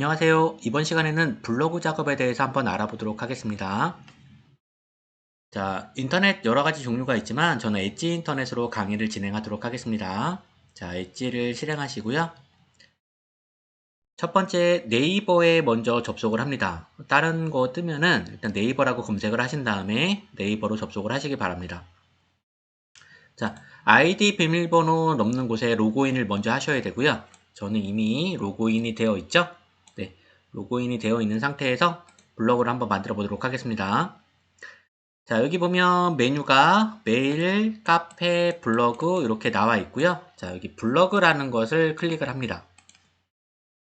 안녕하세요. 이번 시간에는 블로그 작업에 대해서 한번 알아보도록 하겠습니다. 자, 인터넷 여러 가지 종류가 있지만 저는 엣지 인터넷으로 강의를 진행하도록 하겠습니다. 자, 엣지를 실행하시고요. 첫 번째 네이버에 먼저 접속을 합니다. 다른 거 뜨면은 일단 네이버라고 검색을 하신 다음에 네이버로 접속을 하시기 바랍니다. 자, 아이디 비밀번호 넣는 곳에 로그인을 먼저 하셔야 되고요. 저는 이미 로그인이 되어 있죠. 네, 로그인이 되어 있는 상태에서 블로그를 한번 만들어 보도록 하겠습니다. 자, 여기 보면 메뉴가 메일, 카페, 블로그 이렇게 나와 있고요. 자, 여기 블로그라는 것을 클릭을 합니다.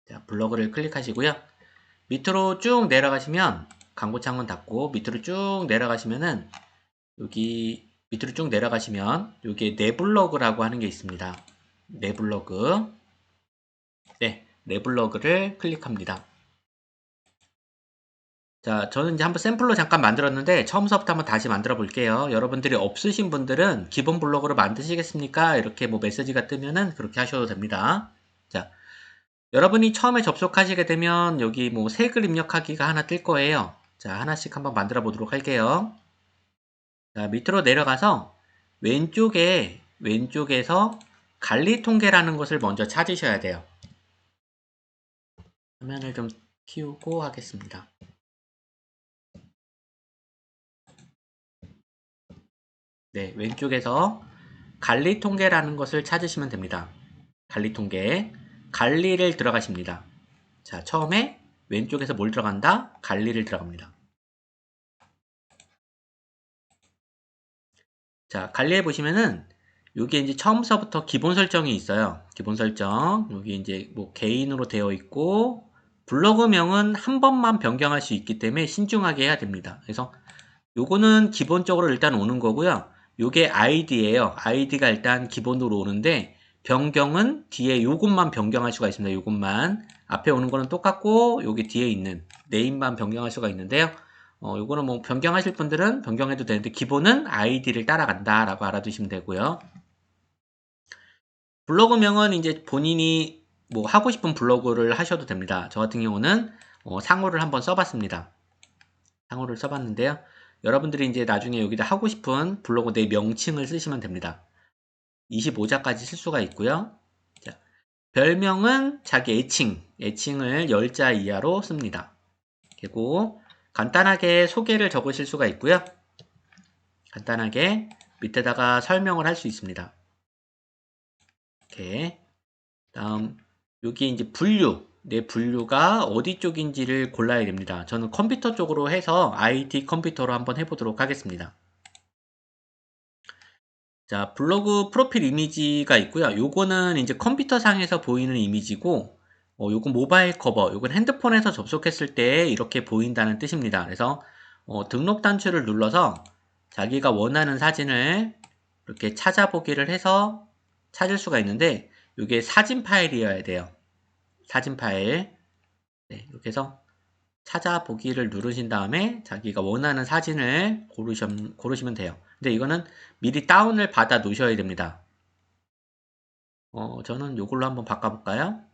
자, 블로그를 클릭하시고요. 밑으로 쭉 내려가시면 광고창은 닫고 밑으로 쭉 내려가시면은 여기 밑으로 쭉 내려가시면 여기에 내 블로그라고 하는 게 있습니다. 내 블로그 네, 네블로그를 클릭합니다. 자, 저는 이제 한번 샘플로 잠깐 만들었는데 처음부터 한번 다시 만들어 볼게요. 여러분들이 없으신 분들은 기본 블로그를 만드시겠습니까? 이렇게 뭐 메시지가 뜨면은 그렇게 하셔도 됩니다. 자, 여러분이 처음에 접속하시게 되면 여기 뭐 색을 입력하기가 하나 뜰 거예요. 자, 하나씩 한번 만들어 보도록 할게요. 자, 밑으로 내려가서 왼쪽에 왼쪽에서 관리 통계라는 것을 먼저 찾으셔야 돼요. 화면을 좀 키우고 하겠습니다. 네, 왼쪽에서 관리 통계라는 것을 찾으시면 됩니다. 관리 통계. 관리를 들어가십니다. 자, 처음에 왼쪽에서 뭘 들어간다? 관리를 들어갑니다. 자, 관리해 보시면은 여기 이제 처음서부터 기본 설정이 있어요. 기본 설정. 여기 이제 뭐 개인으로 되어 있고 블로그명은 한 번만 변경할 수 있기 때문에 신중하게 해야 됩니다. 그래서 요거는 기본적으로 일단 오는 거고요. 요게 아이디예요. 아이디가 일단 기본으로 오는데 변경은 뒤에 요것만 변경할 수가 있습니다. 요것만 앞에 오는 거는 똑같고 여기 뒤에 있는 네임만 변경할 수가 있는데요. 어, 요거는 뭐 변경하실 분들은 변경해도 되는데 기본은 아이디를 따라간다 라고 알아두시면 되고요. 블로그명은 이제 본인이 뭐 하고 싶은 블로그를 하셔도 됩니다. 저 같은 경우는 어, 상호를 한번 써봤습니다. 상호를 써봤는데요. 여러분들이 이제 나중에 여기다 하고 싶은 블로그 내 명칭을 쓰시면 됩니다. 25자까지 쓸 수가 있고요. 자, 별명은 자기 애칭, 애칭을 10자 이하로 씁니다. 그리고 간단하게 소개를 적으실 수가 있고요. 간단하게 밑에다가 설명을 할 수 있습니다. 이렇게 다음 여기 이제 분류, 내 분류가 어디 쪽인지를 골라야 됩니다. 저는 컴퓨터 쪽으로 해서 IT 컴퓨터로 한번 해보도록 하겠습니다. 자, 블로그 프로필 이미지가 있고요. 요거는 이제 컴퓨터 상에서 보이는 이미지고, 어, 요건 모바일 커버, 요건 핸드폰에서 접속했을 때 이렇게 보인다는 뜻입니다. 그래서 어, 등록 단추를 눌러서 자기가 원하는 사진을 이렇게 찾아보기를 해서 찾을 수가 있는데 이게 사진 파일이어야 돼요. 사진 파일. 네, 이렇게 해서 찾아보기를 누르신 다음에 자기가 원하는 사진을 고르시면, 고르시면 돼요. 근데 이거는 미리 다운을 받아 놓으셔야 됩니다. 어, 저는 이걸로 한번 바꿔볼까요?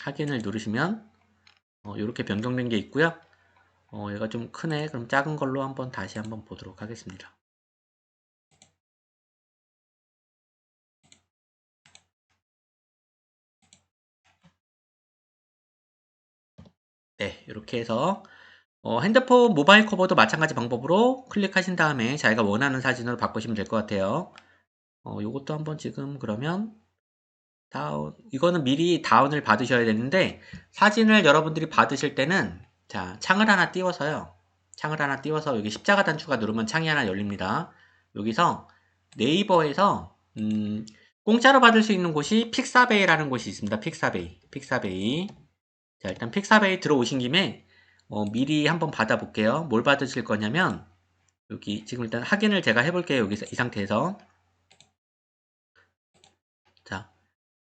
확인을 누르시면 어, 이렇게 변경된 게 있고요. 어, 얘가 좀 크네. 그럼 작은 걸로 한번 다시 한번 보도록 하겠습니다. 네, 이렇게 해서 어, 핸드폰 모바일 커버도 마찬가지 방법으로 클릭하신 다음에 자기가 원하는 사진으로 바꾸시면 될 것 같아요. 어, 요것도 한번 지금 그러면 다운, 이거는 미리 다운을 받으셔야 되는데 사진을 여러분들이 받으실 때는 자, 창을 하나 띄워서요. 창을 하나 띄워서 여기 십자가 단추가 누르면 창이 하나 열립니다. 여기서 네이버에서 음, 공짜로 받을 수 있는 곳이 픽사베이라는 곳이 있습니다. 픽사베이. 픽사베이. 자, 일단 픽사베이 들어오신 김에 어, 미리 한번 받아볼게요. 뭘 받으실 거냐면 여기 지금 일단 확인을 제가 해볼게요. 여기서 이 상태에서 자,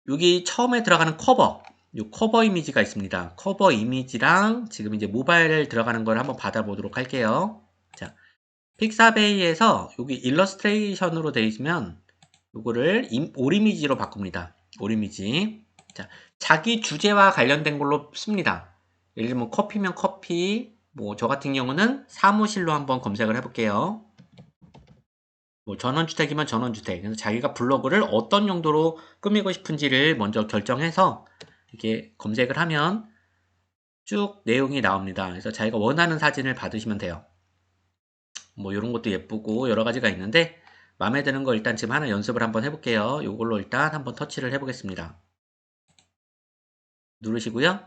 여기 처음에 들어가는 커버 이 커버 이미지가 있습니다. 커버 이미지랑 지금 이제 모바일 들어가는 걸 한번 받아보도록 할게요. 자, 픽사베이에서 여기 일러스트레이션으로 되어 있으면 요거를 올 이미지로 바꿉니다. 올 이미지. 자, 자기 주제와 관련된 걸로 씁니다. 예를 들면 커피면 커피, 뭐 저 같은 경우는 사무실로 한번 검색을 해볼게요. 뭐 전원주택이면 전원주택. 그래서 자기가 블로그를 어떤 용도로 꾸미고 싶은지를 먼저 결정해서 이렇게 검색을 하면 쭉 내용이 나옵니다. 그래서 자기가 원하는 사진을 받으시면 돼요. 뭐 이런 것도 예쁘고 여러 가지가 있는데 마음에 드는 거 일단 지금 하나 연습을 한번 해볼게요. 이걸로 일단 한번 터치를 해보겠습니다. 누르시고요.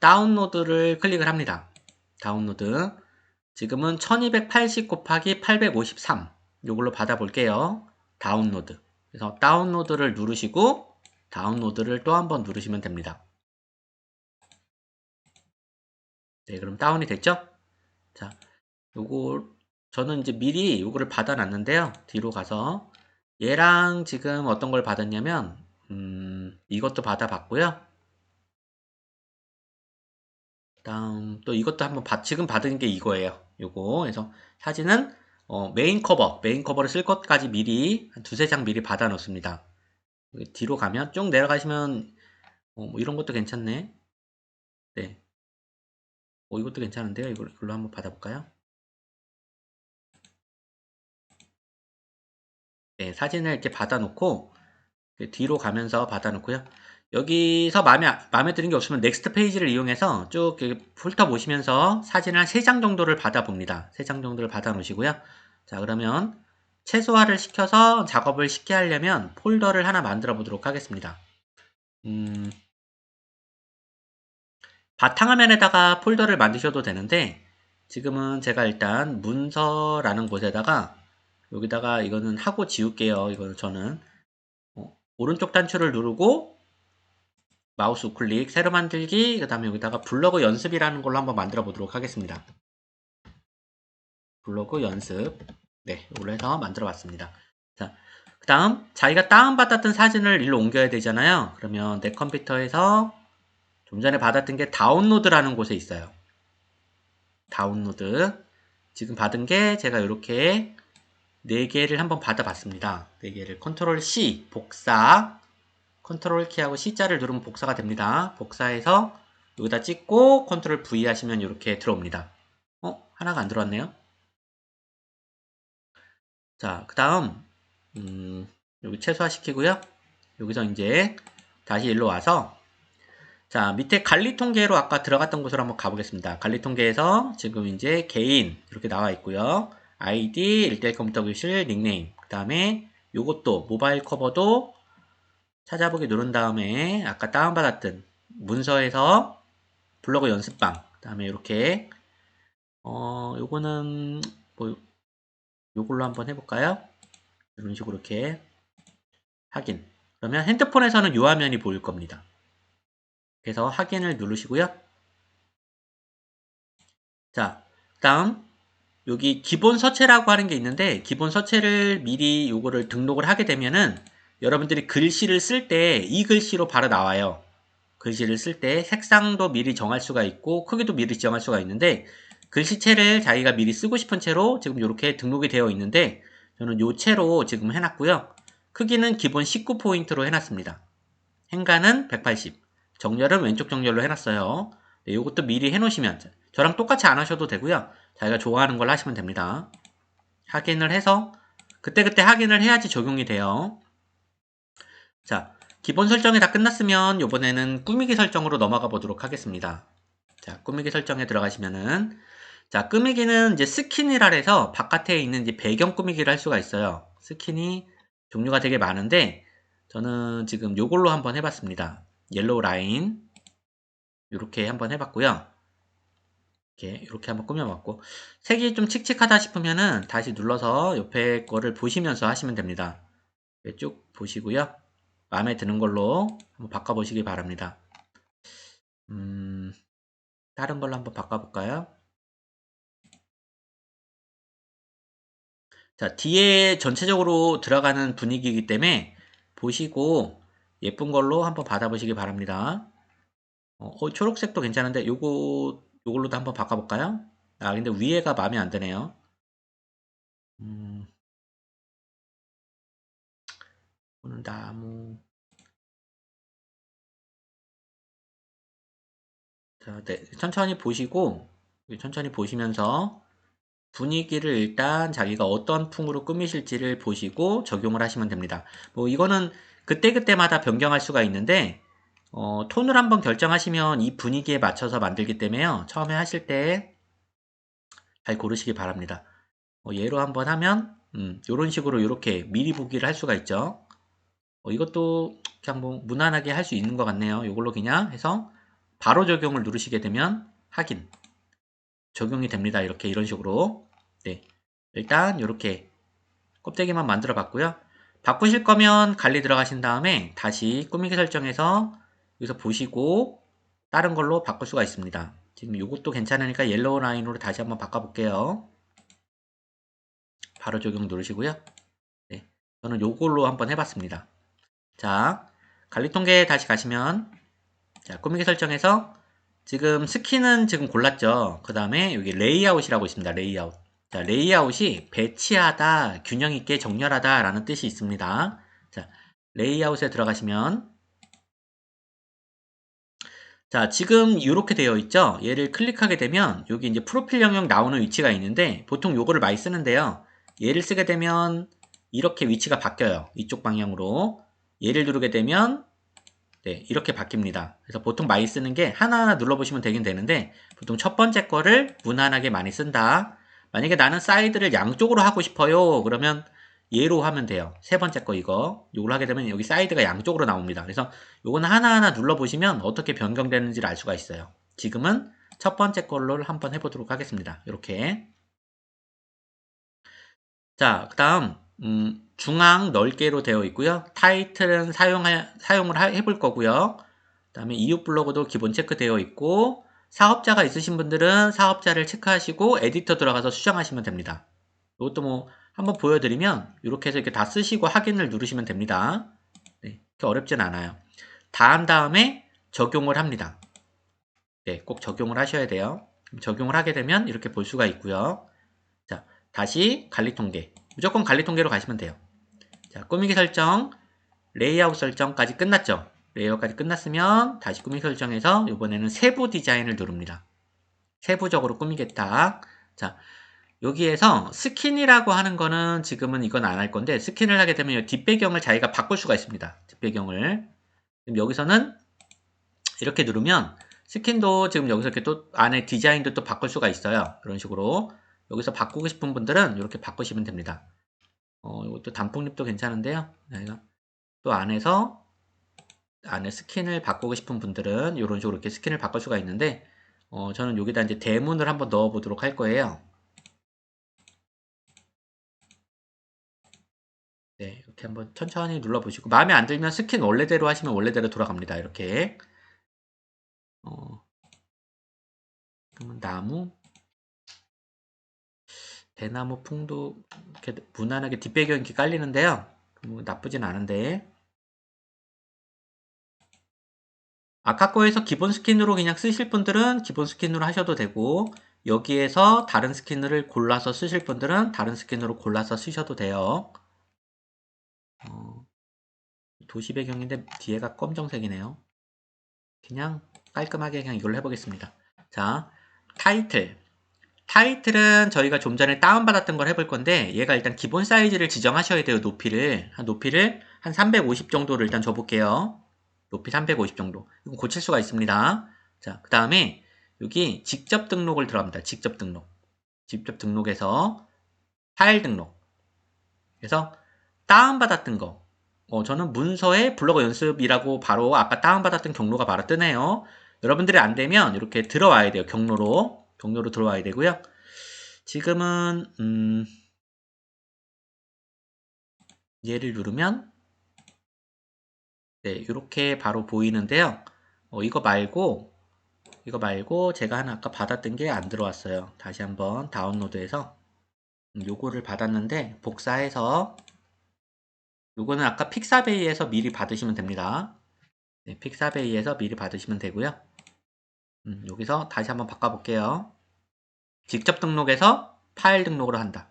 다운로드를 클릭을 합니다. 다운로드. 지금은 1280 곱하기 853 이걸로 받아볼게요. 다운로드. 그래서 다운로드를 누르시고 다운로드를 또 한 번 누르시면 됩니다. 네, 그럼 다운이 됐죠? 자, 요거 저는 이제 미리 요거를 받아놨는데요. 뒤로 가서 얘랑 지금 어떤 걸 받았냐면 음, 이것도 받아봤고요. 다음 또 이것도 한번 받, 지금 받은 게 이거예요. 요거 그래서 사진은 어, 메인 커버, 메인 커버를 쓸 것까지 미리 한 두세 장 미리 받아 놓습니다. 뒤로 가면 쭉 내려가시면 어, 뭐 이런 것도 괜찮네. 네. 어, 이것도 괜찮은데요. 이걸, 이걸로 한번 받아볼까요? 네, 사진을 이렇게 받아놓고 뒤로 가면서 받아놓고요. 여기서 마음에, 마음에 드는 게 없으면 넥스트 페이지를 이용해서 쭉 훑어보시면서 사진을 한 3장 정도를 받아봅니다. 3장 정도를 받아 놓으시고요. 자, 그러면 최소화를 시켜서 작업을 쉽게 하려면 폴더를 하나 만들어 보도록 하겠습니다. 음, 바탕화면에다가 폴더를 만드셔도 되는데 지금은 제가 일단 문서라는 곳에다가 여기다가 이거는 하고 지울게요. 이거는 저는 어, 오른쪽 단추를 누르고 마우스 우클릭 새로 만들기 그 다음에 여기다가 블로그 연습이라는 걸로 한번 만들어 보도록 하겠습니다. 블로그 연습 네 이걸로 해서 만들어 봤습니다. 자, 그 다음 자기가 다운받았던 사진을 일로 옮겨야 되잖아요. 그러면 내 컴퓨터에서 좀 전에 받았던 게 다운로드라는 곳에 있어요. 다운로드 지금 받은 게 제가 이렇게 4개를 한번 받아봤습니다. 4개를 컨트롤 C 복사 컨트롤 키하고 C자를 누르면 복사가 됩니다. 복사해서 여기다 찍고 컨트롤 V 하시면 이렇게 들어옵니다. 어? 하나가 안 들어왔네요. 자, 그 다음 음, 여기 최소화시키고요. 여기서 이제 다시 일로 와서 자 밑에 관리 통계로 아까 들어갔던 곳으로 한번 가보겠습니다. 관리 통계에서 지금 이제 개인 이렇게 나와 있고요. 아이디, 일대일 컴퓨터 교실, 닉네임 그 다음에 요것도 모바일 커버도 찾아보기 누른 다음에 아까 다운받았던 문서에서 블로그 연습방 그 다음에 이렇게 어 요거는 뭐 요걸로 한번 해볼까요? 이런 식으로 이렇게 확인 그러면 핸드폰에서는 요 화면이 보일 겁니다. 그래서 확인을 누르시고요. 자, 다음 여기 기본 서체라고 하는 게 있는데 기본 서체를 미리 요거를 등록을 하게 되면은 여러분들이 글씨를 쓸 때 이 글씨로 바로 나와요. 글씨를 쓸 때 색상도 미리 정할 수가 있고 크기도 미리 정할 수가 있는데 글씨체를 자기가 미리 쓰고 싶은 채로 지금 이렇게 등록이 되어 있는데 저는 요 채로 지금 해놨고요. 크기는 기본 19포인트로 해놨습니다. 행간은 180, 정렬은 왼쪽 정렬로 해놨어요. 네, 이것도 미리 해놓으시면 저랑 똑같이 안 하셔도 되고요. 자기가 좋아하는 걸 하시면 됩니다. 확인을 해서 그때그때 확인을 해야지 적용이 돼요. 자, 기본 설정이 다 끝났으면 이번에는 꾸미기 설정으로 넘어가 보도록 하겠습니다. 자, 꾸미기 설정에 들어가시면은 자, 꾸미기는 이제 스킨이라 해서 바깥에 있는 이제 배경 꾸미기를 할 수가 있어요. 스킨이 종류가 되게 많은데 저는 지금 요걸로 한번 해봤습니다. 옐로우 라인 이렇게 한번 해봤고요. 이렇게 이렇게 한번 꾸며봤고 색이 좀 칙칙하다 싶으면은 다시 눌러서 옆에 거를 보시면서 하시면 됩니다. 쭉 보시고요. 마음에 드는 걸로 한번 바꿔보시기 바랍니다. 음, 다른 걸로 한번 바꿔볼까요? 자, 뒤에 전체적으로 들어가는 분위기이기 때문에 보시고 예쁜 걸로 한번 받아보시기 바랍니다. 어, 어, 초록색도 괜찮은데 요거 요걸로도 한번 바꿔볼까요? 아 근데 위에가 마음에 안 드네요. 음, 오늘 나무 자, 네, 천천히 보시고 천천히 보시면서 분위기를 일단 자기가 어떤 풍으로 꾸미실지를 보시고 적용을 하시면 됩니다. 뭐 이거는 그때그때마다 변경할 수가 있는데 어, 톤을 한번 결정하시면 이 분위기에 맞춰서 만들기 때문에요. 처음에 하실 때 잘 고르시기 바랍니다. 어, 예로 한번 하면 음, 이런 식으로 이렇게 미리 보기를 할 수가 있죠. 어, 이것도 그냥 뭐 무난하게 할 수 있는 것 같네요. 이걸로 그냥 해서 바로 적용을 누르시게 되면 확인 적용이 됩니다. 이렇게 이런 식으로 네 일단 이렇게 껍데기만 만들어 봤고요. 바꾸실 거면 관리 들어가신 다음에 다시 꾸미기 설정에서 여기서 보시고 다른 걸로 바꿀 수가 있습니다. 지금 이것도 괜찮으니까 옐로우 라인으로 다시 한번 바꿔볼게요. 바로 적용 누르시고요. 네, 저는 요걸로 한번 해봤습니다. 자, 관리 통계 다시 가시면 자, 꾸미기 설정에서 지금 스킨은 지금 골랐죠. 그 다음에 여기 레이아웃이라고 있습니다. 레이아웃. 자, 레이아웃이 배치하다, 균형 있게 정렬하다 라는 뜻이 있습니다. 자, 레이아웃에 들어가시면 자, 지금 이렇게 되어 있죠? 얘를 클릭하게 되면 여기 이제 프로필 영역 나오는 위치가 있는데 보통 요거를 많이 쓰는데요. 얘를 쓰게 되면 이렇게 위치가 바뀌어요. 이쪽 방향으로. 얘를 누르게 되면 네, 이렇게 바뀝니다. 그래서 보통 많이 쓰는 게 하나하나 눌러보시면 되긴 되는데 보통 첫 번째 거를 무난하게 많이 쓴다. 만약에 나는 사이드를 양쪽으로 하고 싶어요. 그러면 얘로 하면 돼요. 세 번째 거 이거. 이걸 하게 되면 여기 사이드가 양쪽으로 나옵니다. 그래서 이거는 하나하나 눌러보시면 어떻게 변경되는지를 알 수가 있어요. 지금은 첫 번째 걸로 한번 해보도록 하겠습니다. 이렇게. 자, 그 다음 음, 중앙 넓게로 되어 있고요. 타이틀은 사용하, 사용을 해볼 거고요. 그 다음에 이웃 블로그도 기본 체크되어 있고 사업자가 있으신 분들은 사업자를 체크하시고 에디터 들어가서 수정하시면 됩니다. 이것도 뭐 한번 보여드리면 이렇게 해서 이렇게 다 쓰시고 확인을 누르시면 됩니다. 네, 그렇게 어렵진 않아요. 다 한 다음에 적용을 합니다. 네, 꼭 적용을 하셔야 돼요. 적용을 하게 되면 이렇게 볼 수가 있고요. 자, 다시 관리 통계. 무조건 관리 통계로 가시면 돼요. 자, 꾸미기 설정, 레이아웃 설정까지 끝났죠? 레이아웃까지 끝났으면 다시 꾸미기 설정에서 이번에는 세부 디자인을 누릅니다. 세부적으로 꾸미겠다. 자, 여기에서 스킨이라고 하는 거는 지금은 이건 안 할 건데 스킨을 하게 되면 뒷배경을 자기가 바꿀 수가 있습니다. 뒷배경을. 여기서는 이렇게 누르면 스킨도 지금 여기서 이렇게 또 안에 디자인도 또 바꿀 수가 있어요. 이런 식으로. 여기서 바꾸고 싶은 분들은 이렇게 바꾸시면 됩니다. 어, 이것도 단풍잎도 괜찮은데요. 또 안에서 안에 스킨을 바꾸고 싶은 분들은 이런 식으로 이렇게 스킨을 바꿀 수가 있는데 어, 저는 여기다 이제 대문을 한번 넣어 보도록 할 거예요. 네, 이렇게 한번 천천히 눌러 보시고 마음에 안 들면 스킨 원래대로 하시면 원래대로 돌아갑니다. 이렇게 어, 그러면 나무 대나무 풍도 이렇게 무난하게 뒷배경 이렇게 깔리는데요. 뭐 나쁘진 않은데 아까 거에서 기본 스킨으로 그냥 쓰실 분들은 기본 스킨으로 하셔도 되고 여기에서 다른 스킨을 골라서 쓰실 분들은 다른 스킨으로 골라서 쓰셔도 돼요. 어, 도시 배경인데 뒤에가 검정색이네요. 그냥 깔끔하게 그냥 이걸로 해보겠습니다. 자, 타이틀. 타이틀은 저희가 좀 전에 다운받았던 걸 해볼 건데 얘가 일단 기본 사이즈를 지정하셔야 돼요. 높이를. 한 높이를 한 350 정도를 일단 줘볼게요. 높이 350 정도. 이건 고칠 수가 있습니다. 자, 그 다음에 여기 직접 등록을 들어갑니다. 직접 등록. 직접 등록해서 파일 등록. 그래서 다운받았던 거. 어, 저는 문서에 블로그 연습이라고 바로 아까 다운받았던 경로가 바로 뜨네요. 여러분들이 안 되면 이렇게 들어와야 돼요. 경로로. 경로로 들어와야 되고요. 지금은 음, 얘를 누르면 네, 이렇게 바로 보이는데요. 어, 이거 말고 이거 말고 제가 하나 아까 받았던 게 안 들어왔어요. 다시 한번 다운로드해서 음, 요거를 받았는데 복사해서 요거는 아까 픽사베이에서 미리 받으시면 됩니다. 네, 픽사베이에서 미리 받으시면 되고요. 음, 여기서 다시 한번 바꿔볼게요. 직접 등록해서 파일 등록을 한다.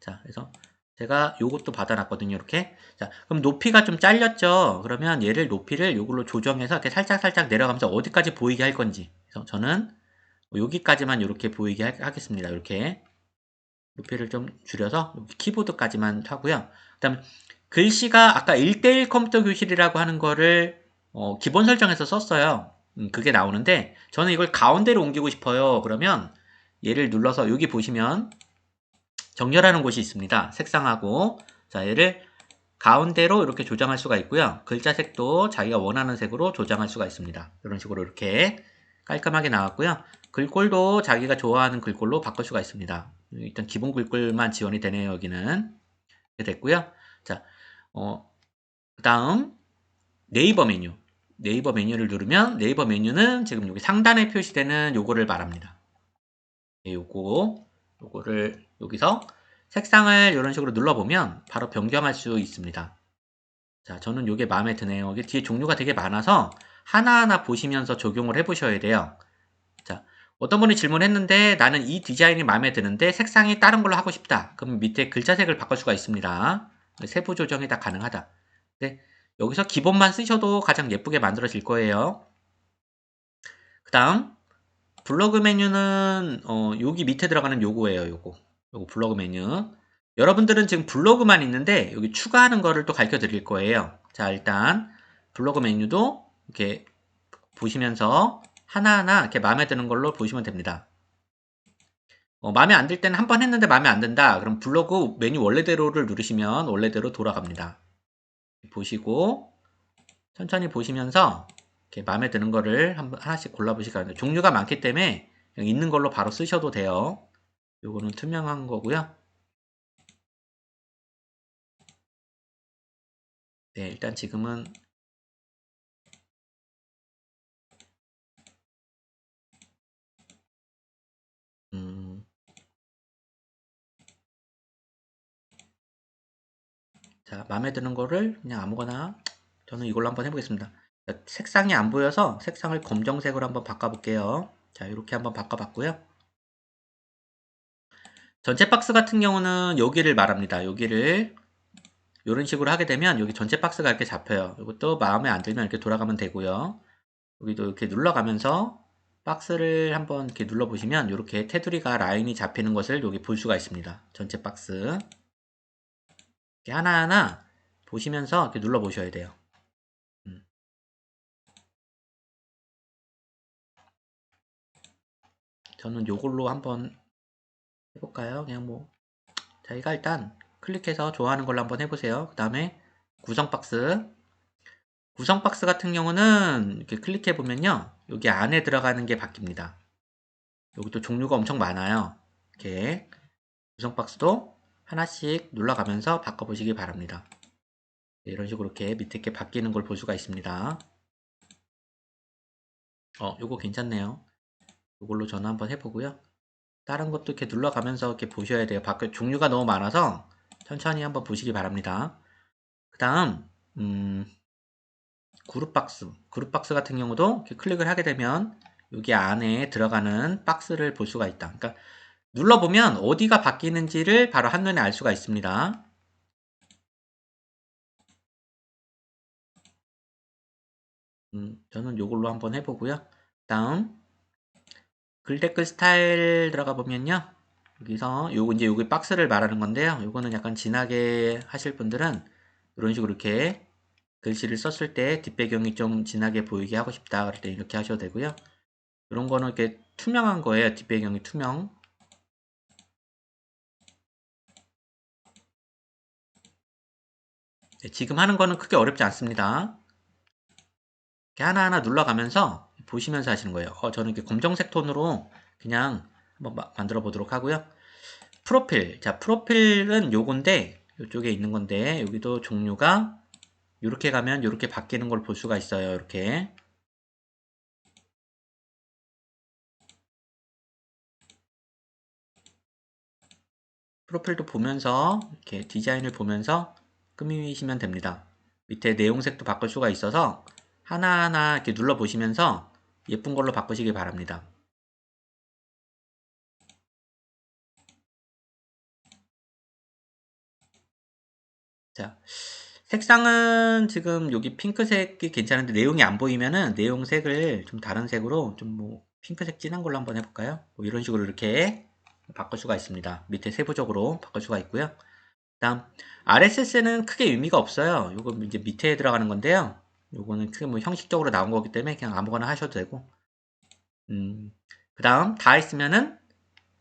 자, 그래서 제가 요것도 받아놨거든요. 이렇게. 자, 그럼 높이가 좀 잘렸죠? 그러면 얘를 높이를 요걸로 조정해서 이렇게 살짝살짝 내려가면서 어디까지 보이게 할 건지. 그래서 저는 여기까지만 이렇게 보이게 하, 겠습니다 이렇게. 높이를 좀 줄여서 키보드까지만 하고요. 그 다음 글씨가 아까 1대1 컴퓨터 교실이라고 하는 거를 어, 기본 설정에서 썼어요. 음, 그게 나오는데 저는 이걸 가운데로 옮기고 싶어요. 그러면 얘를 눌러서 여기 보시면 정렬하는 곳이 있습니다. 색상하고 자 얘를 가운데로 이렇게 조정할 수가 있고요. 글자 색도 자기가 원하는 색으로 조정할 수가 있습니다. 이런 식으로 이렇게 깔끔하게 나왔고요. 글꼴도 자기가 좋아하는 글꼴로 바꿀 수가 있습니다. 일단 기본 글꼴만 지원이 되네요. 여기는 됐고요. 자, 어, 그 다음 네이버 메뉴 네이버 메뉴를 누르면 네이버 메뉴는 지금 여기 상단에 표시되는 요거를 말합니다. 네, 요거 요거를 여기서 색상을 이런 식으로 눌러보면 바로 변경할 수 있습니다. 자, 저는 이게 마음에 드네요. 이게 뒤에 종류가 되게 많아서 하나하나 보시면서 적용을 해보셔야 돼요. 자, 어떤 분이 질문했는데 나는 이 디자인이 마음에 드는데 색상이 다른 걸로 하고 싶다. 그럼 밑에 글자색을 바꿀 수가 있습니다. 세부 조정이 다 가능하다. 네, 여기서 기본만 쓰셔도 가장 예쁘게 만들어질 거예요. 그 다음 블로그 메뉴는 어, 여기 밑에 들어가는 요거예요. 요거. 요거 블로그 메뉴. 여러분들은 지금 블로그만 있는데 여기 추가하는 거를 또 가르쳐 드릴 거예요. 자, 일단 블로그 메뉴도 이렇게 보시면서 하나하나 이렇게 마음에 드는 걸로 보시면 됩니다. 어, 마음에 안 들 때는 한 번 했는데 마음에 안 든다. 그럼 블로그 메뉴 원래대로를 누르시면 원래대로 돌아갑니다. 보시고 천천히 보시면서 이렇게 마음에 드는 거를 한, 하나씩 골라보시기 바랍니다. 종류가 많기 때문에 있는 걸로 바로 쓰셔도 돼요. 요거는 투명한 거고요. 네, 일단 지금은 음, 자, 마음에 드는 거를 그냥 아무거나 저는 이걸로 한번 해보겠습니다. 색상이 안 보여서 색상을 검정색으로 한번 바꿔볼게요. 자, 이렇게 한번 바꿔봤고요. 전체 박스 같은 경우는 여기를 말합니다. 여기를 이런 식으로 하게 되면 여기 전체 박스가 이렇게 잡혀요. 이것도 마음에 안 들면 이렇게 돌아가면 되고요. 여기도 이렇게 눌러가면서 박스를 한번 이렇게 눌러보시면 이렇게 테두리가 라인이 잡히는 것을 여기 볼 수가 있습니다. 전체 박스. 하나하나 보시면서 이렇게 눌러보셔야 돼요. 저는 요걸로 한번 해볼까요? 그냥 뭐 자기가 일단 클릭해서 좋아하는 걸로 한번 해보세요. 그 다음에 구성 박스 구성 박스 같은 경우는 이렇게 클릭해 보면요 여기 안에 들어가는 게 바뀝니다. 여기도 종류가 엄청 많아요. 이렇게 구성 박스도 하나씩 눌러가면서 바꿔보시기 바랍니다. 네, 이런 식으로 이렇게 밑에 이렇게 바뀌는 걸 볼 수가 있습니다. 어, 요거 괜찮네요. 이걸로 전화 한번 해보고요. 다른 것도 이렇게 눌러가면서 이렇게 보셔야 돼요. 밖에 종류가 너무 많아서 천천히 한번 보시기 바랍니다. 그 다음 음, 그룹박스 그룹박스 같은 경우도 클릭을 하게 되면 여기 안에 들어가는 박스를 볼 수가 있다. 그러니까 눌러보면 어디가 바뀌는지를 바로 한눈에 알 수가 있습니다. 음, 저는 이걸로 한번 해보고요. 다음 글 댓글 스타일 들어가 보면요. 여기서 요거 이제 여기 박스를 말하는 건데요. 요거는 약간 진하게 하실 분들은 이런 식으로 이렇게 글씨를 썼을 때 뒷배경이 좀 진하게 보이게 하고 싶다 그럴 때 이렇게 하셔도 되고요. 이런 거는 이렇게 투명한 거예요. 뒷배경이 투명. 네, 지금 하는 거는 크게 어렵지 않습니다. 이렇게 하나하나 눌러가면서 보시면서 하시는 거예요. 어, 저는 이렇게 검정색 톤으로 그냥 한번 마, 만들어 보도록 하고요. 프로필. 자, 프로필은 요건데, 이쪽에 있는 건데, 여기도 종류가 이렇게 가면 이렇게 바뀌는 걸 볼 수가 있어요. 이렇게. 프로필도 보면서 이렇게 디자인을 보면서 꾸미시면 됩니다. 밑에 내용색도 바꿀 수가 있어서 하나하나 이렇게 눌러 보시면서 예쁜 걸로 바꾸시기 바랍니다. 자, 색상은 지금 여기 핑크색이 괜찮은데 내용이 안 보이면은 내용 색을 좀 다른 색으로 좀 뭐 핑크색 진한 걸로 한번 해볼까요? 뭐 이런 식으로 이렇게 바꿀 수가 있습니다. 밑에 세부적으로 바꿀 수가 있고요. 다음 RSS는 크게 의미가 없어요. 이거 이제 밑에 들어가는 건데요. 요거는 크게 뭐 형식적으로 나온 거기 때문에 그냥 아무거나 하셔도 되고 음, 그 다음 다 했으면은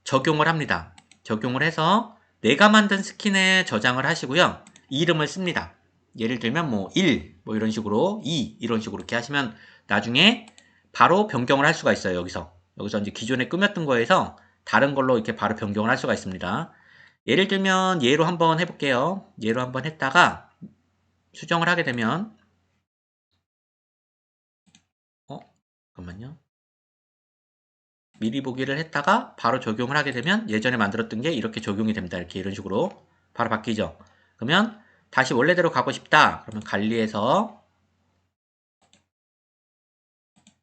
적용을 합니다. 적용을 해서 내가 만든 스킨에 저장을 하시고요. 이름을 씁니다. 예를 들면 뭐 1, 뭐 이런 식으로 2 이런 식으로 이렇게 하시면 나중에 바로 변경을 할 수가 있어요. 여기서 여기서 이제 기존에 꾸몄던 거에서 다른 걸로 이렇게 바로 변경을 할 수가 있습니다. 예를 들면 예로 한번 해볼게요. 예로 한번 했다가 수정을 하게 되면 잠깐만요. 미리 보기를 했다가 바로 적용을 하게 되면 예전에 만들었던 게 이렇게 적용이 됩니다. 이렇게 이런 식으로 바로 바뀌죠. 그러면 다시 원래대로 가고 싶다. 그러면 관리에서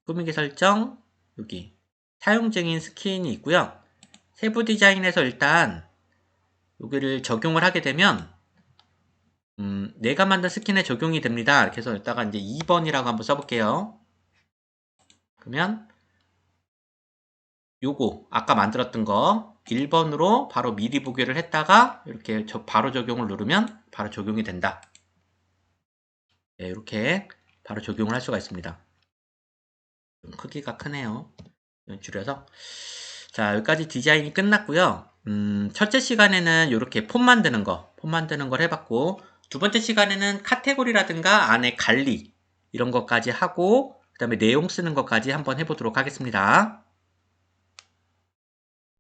꾸미기 설정 여기 사용 중인 스킨이 있고요. 세부 디자인에서 일단 여기를 적용을 하게 되면 음, 내가 만든 스킨에 적용이 됩니다. 이렇게 해서 이따가 이제 2번이라고 한번 써볼게요. 그러면 요거 아까 만들었던 거 1번으로 바로 미리 보기를 했다가 이렇게 바로 적용을 누르면 바로 적용이 된다. 네, 이렇게 바로 적용을 할 수가 있습니다. 좀 크기가 크네요. 줄여서 자 여기까지 디자인이 끝났고요. 음, 첫째 시간에는 이렇게 폼 만드는 거, 폼 만드는 걸 해봤고 두 번째 시간에는 카테고리라든가 안에 관리 이런 것까지 하고 그 다음에 내용 쓰는 것까지 한번 해보도록 하겠습니다.